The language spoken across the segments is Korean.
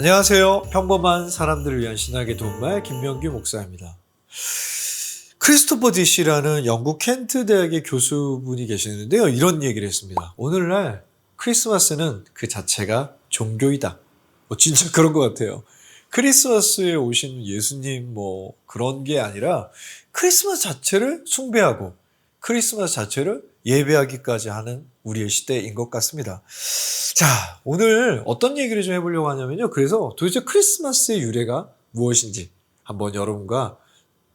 안녕하세요. 평범한 사람들을 위한 신학의 도움말 김명규 목사입니다. 크리스토퍼 디시라는 영국 켄트 대학의 교수분이 계시는데요. 이런 얘기를 했습니다. 오늘날 크리스마스는 그 자체가 종교이다. 뭐 진짜 그런 것 같아요. 크리스마스에 오신 예수님 뭐 그런 게 아니라 크리스마스 자체를 숭배하고 크리스마스 자체를 예배하기까지 하는 우리의 시대인 것 같습니다. 자, 오늘 어떤 얘기를 좀 해보려고 하냐면요. 그래서 도대체 크리스마스의 유래가 무엇인지 한번 여러분과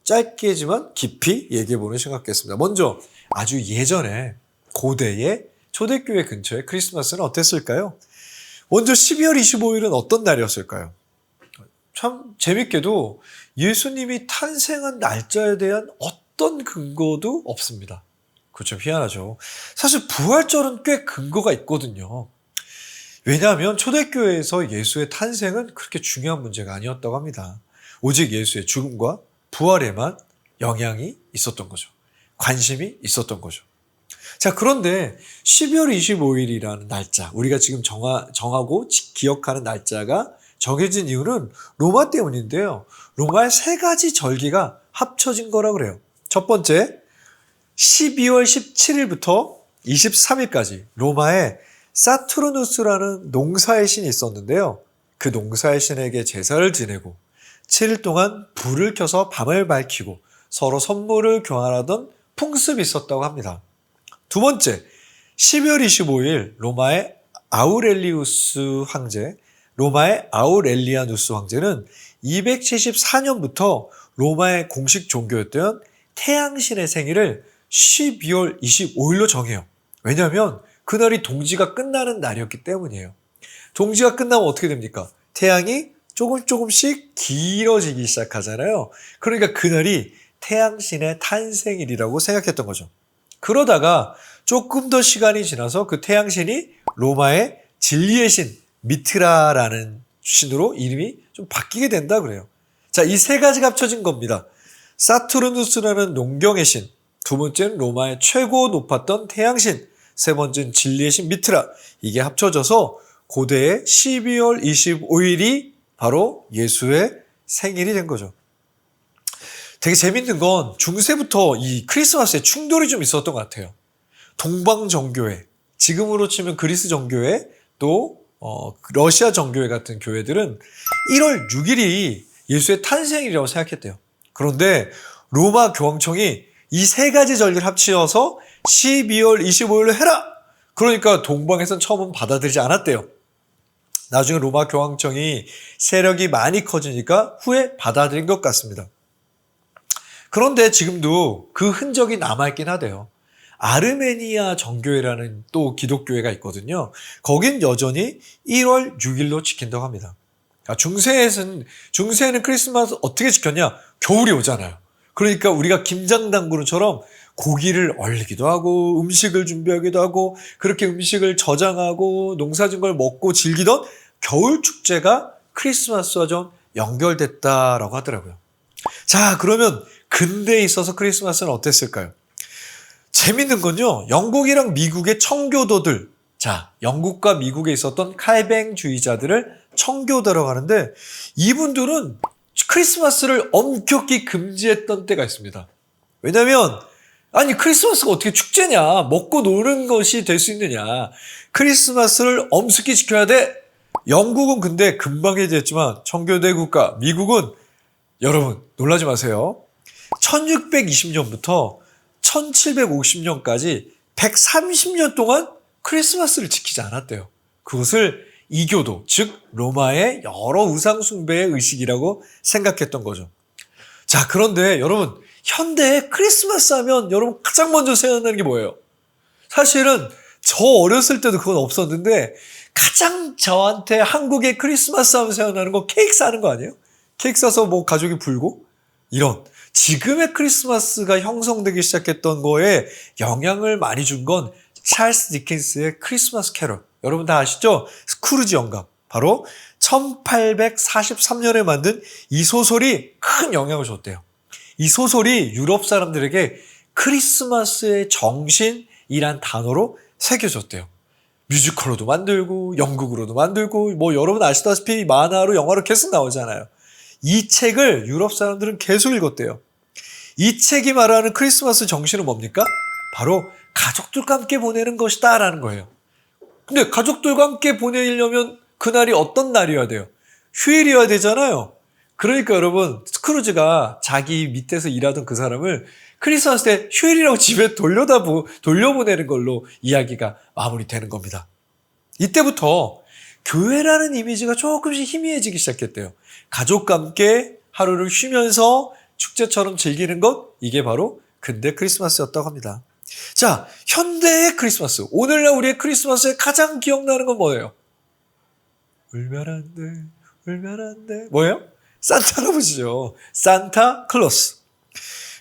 짧게지만 깊이 얘기해보는 시간 갖겠습니다. 먼저 아주 예전에 고대의 초대교회 근처에 크리스마스는 어땠을까요? 먼저 12월 25일은 어떤 날이었을까요? 참 재밌게도 예수님이 탄생한 날짜에 대한 어떤 근거도 없습니다. 그좀 희한하죠. 사실 부활절은 꽤 근거가 있거든요. 왜냐하면 초대교회에서 예수의 탄생은 그렇게 중요한 문제가 아니었다고 합니다. 오직 예수의 죽음과 부활에만 영향이 있었던 거죠. 관심이 있었던 거죠. 자, 그런데 12월 25일이라는 날짜, 우리가 지금 정하, 정하고 기억하는 날짜가 정해진 이유는 로마 때문인데요. 로마의 세 가지 절기가 합쳐진 거라 그래요. 첫 번째, 12월 17일부터 23일까지 로마에 사투르누스라는 농사의 신이 있었는데요. 그 농사의 신에게 제사를 지내고 7일 동안 불을 켜서 밤을 밝히고 서로 선물을 교환하던 풍습이 있었다고 합니다. 두 번째, 12월 25일 로마의 아우렐리우스 황제, 로마의 아우렐리아누스 황제는 274년부터 로마의 공식 종교였던 태양신의 생일을 12월 25일로 정해요. 왜냐하면 그날이 동지가 끝나는 날이었기 때문이에요. 동지가 끝나면 어떻게 됩니까? 태양이 조금 조금씩 길어지기 시작하잖아요. 그러니까 그날이 태양신의 탄생일이라고 생각했던 거죠. 그러다가 조금 더 시간이 지나서 그 태양신이 로마의 진리의 신 미트라라는 신으로 이름이 좀 바뀌게 된다 그래요. 자, 이 세 가지가 합쳐진 겁니다. 사투르누스라는 농경의 신, 두 번째는 로마의 최고 높았던 태양신, 세 번째는 진리의 신 미트라. 이게 합쳐져서 고대의 12월 25일이 바로 예수의 생일이 된 거죠. 되게 재밌는 건 중세부터 이 크리스마스에 충돌이 좀 있었던 것 같아요. 동방 정교회, 지금으로 치면 그리스 정교회, 또 어, 러시아 정교회 같은 교회들은 1월 6일이 예수의 탄생이라고 생각했대요. 그런데 로마 교황청이 이 세 가지 절기를 합치어서 12월 25일로 해라! 그러니까 동방에선 처음은 받아들이지 않았대요. 나중에 로마 교황청이 세력이 많이 커지니까 후에 받아들인 것 같습니다. 그런데 지금도 그 흔적이 남아있긴 하대요. 아르메니아 정교회라는 또 기독교회가 있거든요. 거긴 여전히 1월 6일로 지킨다고 합니다. 중세에는, 중세에는 크리스마스 어떻게 지켰냐? 겨울이 오잖아요. 그러니까 우리가 김장당구처럼 고기를 얼리기도 하고 음식을 준비하기도 하고 그렇게 음식을 저장하고 농사진 걸 먹고 즐기던 겨울 축제가 크리스마스와 좀 연결됐다라고 하더라고요. 자, 그러면 근대에 있어서 크리스마스는 어땠을까요? 재밌는 건요, 영국이랑 미국의 청교도들, 자, 영국과 미국에 있었던 칼뱅주의자들을 청교도라고 하는데, 이분들은 크리스마스를 엄격히 금지했던 때가 있습니다. 왜냐면, 아니, 크리스마스가 어떻게 축제냐? 먹고 노는 것이 될 수 있느냐? 크리스마스를 엄숙히 지켜야 돼? 영국은 근데 금방 해제했지만, 청교대 국가, 미국은 여러분, 놀라지 마세요. 1620년부터 1750년까지 130년 동안 크리스마스를 지키지 않았대요. 그것을 이교도, 즉 로마의 여러 우상 숭배의 의식이라고 생각했던 거죠. 자, 그런데 여러분 현대에 크리스마스 하면 여러분 가장 먼저 생각나는 게 뭐예요? 사실은 저 어렸을 때도 그건 없었는데 가장 저한테 한국의 크리스마스 하면 생각나는 건 케이크 사는 거 아니에요? 케이크 사서 뭐 가족이 불고 이런 지금의 크리스마스가 형성되기 시작했던 거에 영향을 많이 준 건 찰스 디킨스의 크리스마스 캐롤 여러분 다 아시죠? 스크루지 영감. 바로 1843년에 만든 이 소설이 큰 영향을 줬대요. 이 소설이 유럽 사람들에게 크리스마스의 정신이란 단어로 새겨졌대요. 뮤지컬로도 만들고 연극으로도 만들고 뭐 여러분 아시다시피 만화로 영화로 계속 나오잖아요. 이 책을 유럽 사람들은 계속 읽었대요. 이 책이 말하는 크리스마스 정신은 뭡니까? 바로 가족들과 함께 보내는 것이다 라는 거예요. 근데 가족들과 함께 보내려면 그날이 어떤 날이어야 돼요? 휴일이어야 되잖아요. 그러니까 여러분 스크루즈가 자기 밑에서 일하던 그 사람을 크리스마스 때 휴일이라고 집에 돌려다 보, 돌려보내는 걸로 이야기가 마무리되는 겁니다. 이때부터 교회라는 이미지가 조금씩 희미해지기 시작했대요. 가족과 함께 하루를 쉬면서 축제처럼 즐기는 것 이게 바로 근대 크리스마스였다고 합니다. 자, 현대의 크리스마스. 오늘날 우리의 크리스마스에 가장 기억나는 건 뭐예요? 울면 안 돼, 울면 안 돼. 뭐예요? 산타 할아버지죠. 산타 클로스.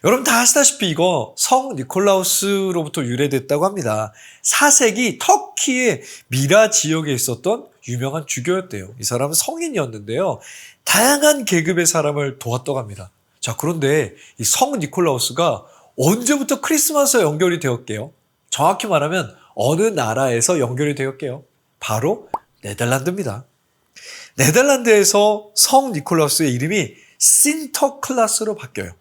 여러분 다 아시다시피 이거 성 니콜라우스로부터 유래됐다고 합니다. 4세기 터키의 미라 지역에 있었던 유명한 주교였대요. 이 사람은 성인이었는데요. 다양한 계급의 사람을 도왔다고 합니다. 자, 그런데 이 성 니콜라우스가 언제부터 크리스마스와 연결이 되었게요? 정확히 말하면 어느 나라에서 연결이 되었게요? 바로 네덜란드입니다. 네덜란드에서 성 니콜라우스의 이름이 신터클라스로 바뀌어요.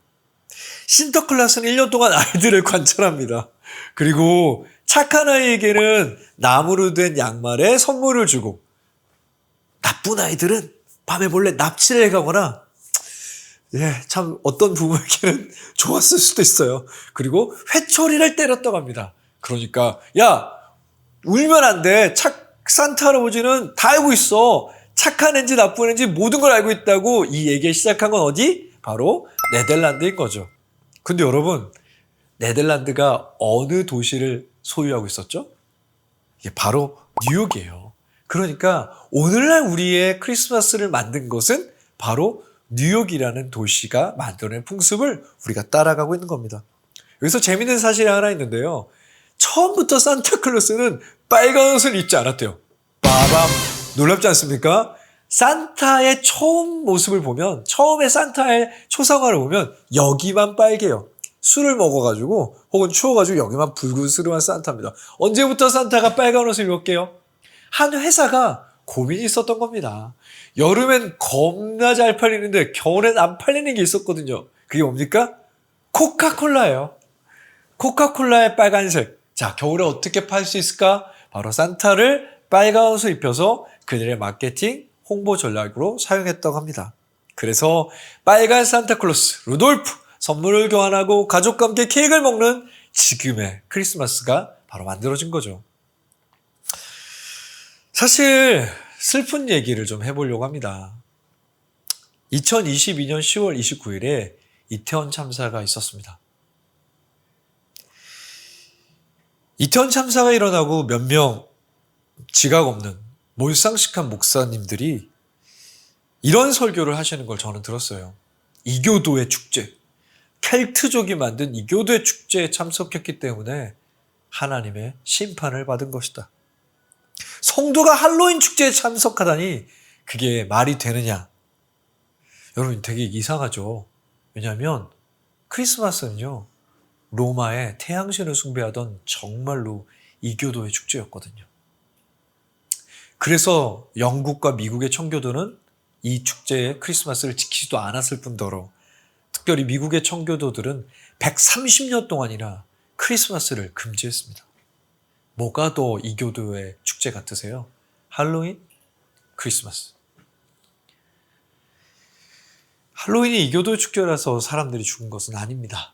신터클라스는 1년 동안 아이들을 관찰합니다. 그리고 착한 아이에게는 나무로 된 양말에 선물을 주고 나쁜 아이들은 밤에 몰래 납치를 해가거나 예, 참 어떤 부모에게는 좋았을 수도 있어요. 그리고 회초리를 때렸다고 합니다. 그러니까 야 울면 안 돼. 착 산타 할아버지는 다 알고 있어. 착한 애인지 나쁜 애인지 모든 걸 알고 있다고 이 얘기를 시작한 건 어디? 바로 네덜란드인 거죠. 근데 여러분 네덜란드가 어느 도시를 소유하고 있었죠? 이게 바로 뉴욕이에요. 그러니까 오늘날 우리의 크리스마스를 만든 것은 바로 뉴욕이라는 도시가 만들어낸 풍습을 우리가 따라가고 있는 겁니다. 여기서 재밌는 사실이 하나 있는데요. 처음부터 산타클로스는 빨간 옷을 입지 않았대요. 빠밤. 놀랍지 않습니까? 산타의 처음 모습을 보면, 처음에 산타의 초상화를 보면 여기만 빨개요. 술을 먹어가지고, 혹은 추워가지고 여기만 붉은스름한 산타입니다. 언제부터 산타가 빨간 옷을 입었게요? 한 회사가 고민이 있었던 겁니다. 여름엔 겁나 잘 팔리는데 겨울엔 안 팔리는 게 있었거든요. 그게 뭡니까? 코카콜라예요. 코카콜라의 빨간색. 자, 겨울에 어떻게 팔 수 있을까? 바로 산타를 빨간 옷을 입혀서 그들의 마케팅, 홍보 전략으로 사용했다고 합니다. 그래서 빨간 산타클로스, 루돌프, 선물을 교환하고 가족과 함께 케이크를 먹는 지금의 크리스마스가 바로 만들어진 거죠. 사실 슬픈 얘기를 좀 해보려고 합니다. 2022년 10월 29일에 이태원 참사가 있었습니다. 이태원 참사가 일어나고 몇 명 지각 없는 몰상식한 목사님들이 이런 설교를 하시는 걸 저는 들었어요. 이교도의 축제. 켈트족이 만든 이교도의 축제에 참석했기 때문에 하나님의 심판을 받은 것이다. 성도가 할로윈 축제에 참석하다니 그게 말이 되느냐? 여러분 되게 이상하죠. 왜냐하면 크리스마스는요 로마의 태양신을 숭배하던 정말로 이교도의 축제였거든요. 그래서 영국과 미국의 청교도는 이 축제의 크리스마스를 지키지도 않았을 뿐더러 특별히 미국의 청교도들은 130년 동안이나 크리스마스를 금지했습니다. 뭐가 더 이교도의 축제 같으세요? 할로윈? 크리스마스. 할로윈이 이교도의 축제라서 사람들이 죽은 것은 아닙니다.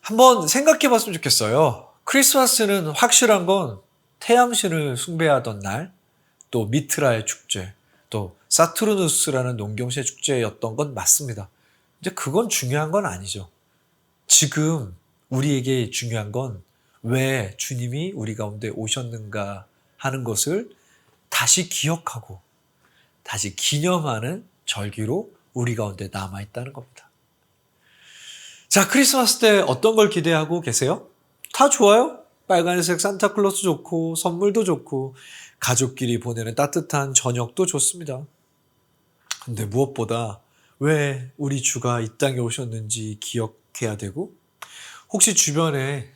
한번 생각해 봤으면 좋겠어요. 크리스마스는 확실한 건 태양신을 숭배하던 날, 또 미트라의 축제, 또 사투르누스라는 농경시의 축제였던 건 맞습니다. 이제 그건 중요한 건 아니죠. 지금 우리에게 중요한 건 왜 주님이 우리 가운데 오셨는가 하는 것을 다시 기억하고 다시 기념하는 절기로 우리 가운데 남아 있다는 겁니다. 자, 크리스마스 때 어떤 걸 기대하고 계세요? 다 좋아요? 빨간색 산타클로스 좋고 선물도 좋고 가족끼리 보내는 따뜻한 저녁도 좋습니다. 근데 무엇보다 왜 우리 주가 이 땅에 오셨는지 기억해야 되고 혹시 주변에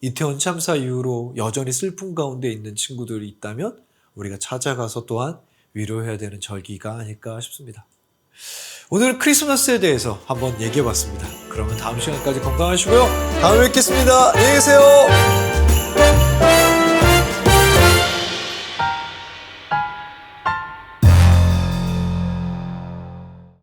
이태원 참사 이후로 여전히 슬픔 가운데 있는 친구들이 있다면 우리가 찾아가서 또한 위로해야 되는 절기가 아닐까 싶습니다. 오늘 크리스마스에 대해서 한번 얘기해 봤습니다. 그러면 다음 시간까지 건강하시고요. 다음에 뵙겠습니다. 안녕히 계세요.